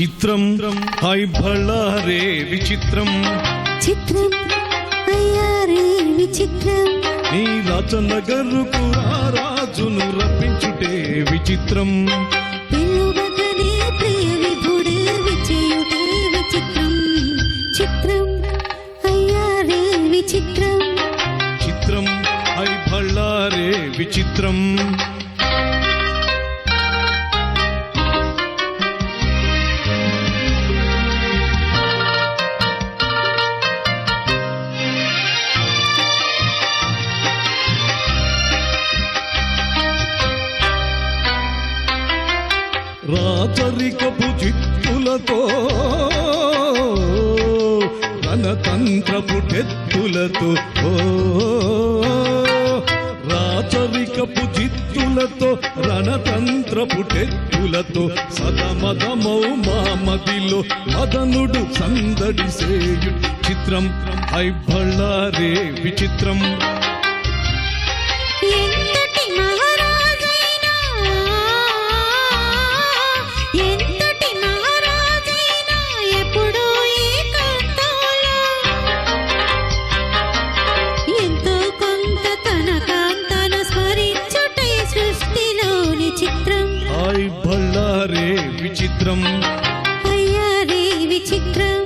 చిత్రం హై భళారే విచిత్రం. చిత్రం. అయ్యారే విచిత్రం. నీ రాజనగరుకు రాజును రప్పించుటే విచిత్రం. పిలువగనే ప్రియ విభుడే విజయుడే విచిత్రం. చిత్రం. అయ్యారే విచిత్రం. చిత్రం. హై భళారే విచిత్రం. రాచరికపు చిత్తులతో రణతంత్రపు టెత్తులతో రాచరికపు చిత్తులతో రణతంత్రపు టెత్తులతో సదమదమౌ మామదిలో మదనుడు సందడి సేయు చిత్రం హై భళ్ళారే విచిత్రం. విచిత్రం. అయ్యారే విచిత్రం.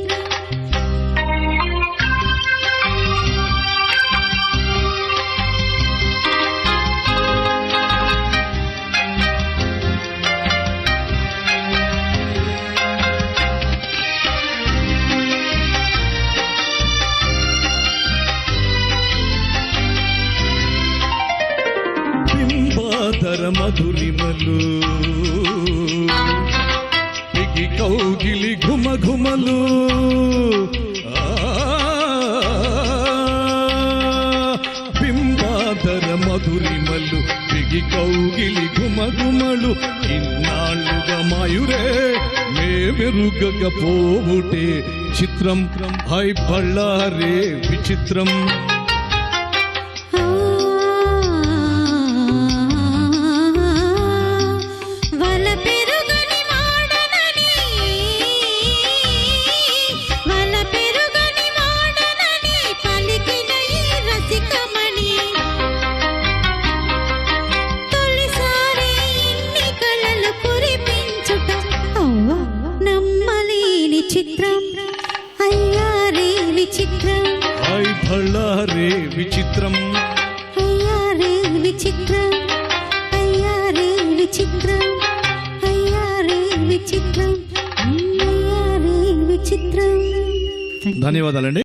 మధురిమలు. పిగి కౌగిలి ఘుమ ఘుమలు ఆ, మధురిమలు పిగి కౌగిలి ఘుమ ఘుమలు ఇన్నాళ్ళుగా మాయురే మేమెరుగక పోవుటే చిత్రం. హై బళ్ళారే విచిత్రం. విచిత్రం. హై బళ్ళారే విచిత్రం. అయ్యారే విచిత్రం. అయ్యారే విచిత్రం. అయ్యారే విచిత్రం. అయ్యారే విచిత్రం. ధన్యవాదాలండి.